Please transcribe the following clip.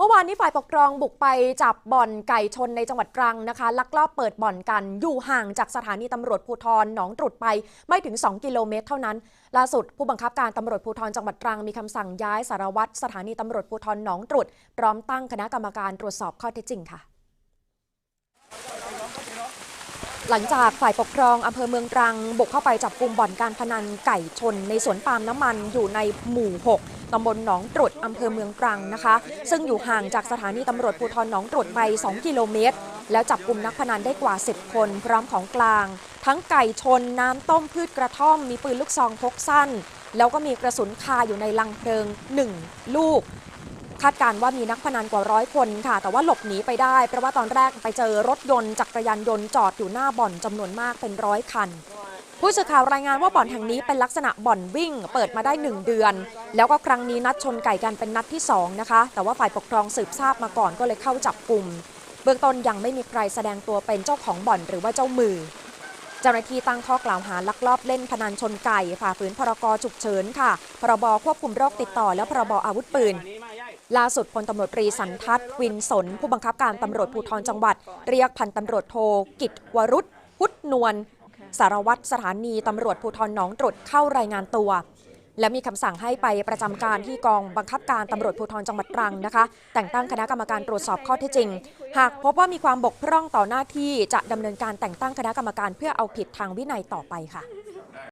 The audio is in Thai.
เมื่อวานนี้ฝ่ายปกครองบุกไปจับบ่อนไก่ชนในจังหวัดตรังนะคะ ลักลอบเปิดบ่อนกันอยู่ห่างจากสถานีตำรวจภูธรหนองตรุดไปไม่ถึง 2 กิโลเมตรเท่านั้น ล่าสุดผู้บังคับการตำรวจภูธรจังหวัดตรังมีคำสั่งย้ายสารวัตรสถานีตำรวจภูธรหนองตรุดพร้อมตั้งคณะกรรมการตรวจสอบข้อเท็จจริงค่ะหลังจากฝ่ายปกครองอำเภอเมืองตรังบุกเข้าไปจับกลุ่มบ่อนการพนันไก่ชนในสวนปาล์มน้ำมันอยู่ในหมู่ 6 ตำบลหนองตรุดอำเภอเมืองตรังนะคะ ซึ่งอยู่ห่างจากสถานีตำรวจภูธรหนองตรุดไป 2 กิโลเมตร แล้วจับกลุ่มนักพนันได้กว่า 10 คนพร้อมของกลาง ทั้งไก่ชนน้ำต้มพืชกระท่อม มีปืนลูกซองพกสั้น แล้วก็มีกระสุนคาอยู่ในลังเพลิง 1 ลูกคาดการณ์ว่ามีนักพนันกว่าร้อยคนค่ะ แต่ว่าหลบหนีไปได้ เพราะว่าตอนแรกไปเจอรถยนต์จักรยานยนต์จอดอยู่หน้าบ่อนจำนวนมากเป็นร้อยคัน ผู้สื่อข่าวรายงานว่าบ่อนแห่งนี้เป็นลักษณะบ่อนวิ่ง เปิดมาได้ 1 เดือน แล้วก็ครั้งนี้นัดชนไก่กันเป็นนัดที่ 2 นะคะ แต่ว่าฝ่ายปกครองสืบทราบมาก่อนก็เลยเข้าจับกลุ่ม เบื้องต้นยังไม่มีใครแสดงตัวเป็นเจ้าของบ่อนหรือว่าเจ้ามือ เจ้าหน้าที่ตั้งข้อกล่าวหาลักลอบเล่นพนันชนไก่ ฝ่าฝืนพรกฉุกเฉินค่ะ พรบควบคุมโรคติดต่อ และพรบอาวุธปืนล่าสุดพลตำรวจตรีสันทัศน์วินสน ผู้บังคับการตำรวจภูธรจังหวัด เรียกพันตำรวจโทกิตวรุษพุทธนวล สารวัตรสถานีตำรวจภูธรหนองตรุดเข้ารายงานตัว และมีคำสั่งให้ไปประจำการที่กองบังคับการตำรวจภูธรจังหวัดตรังนะคะ แต่งตั้งคณะกรรมการตรวจสอบข้อเท็จจริง หากพบว่ามีความบกพร่องต่อหน้าที่จะดำเนินการแต่งตั้งคณะกรรมการเพื่อเอาผิดทางวินัยต่อไปค่ะ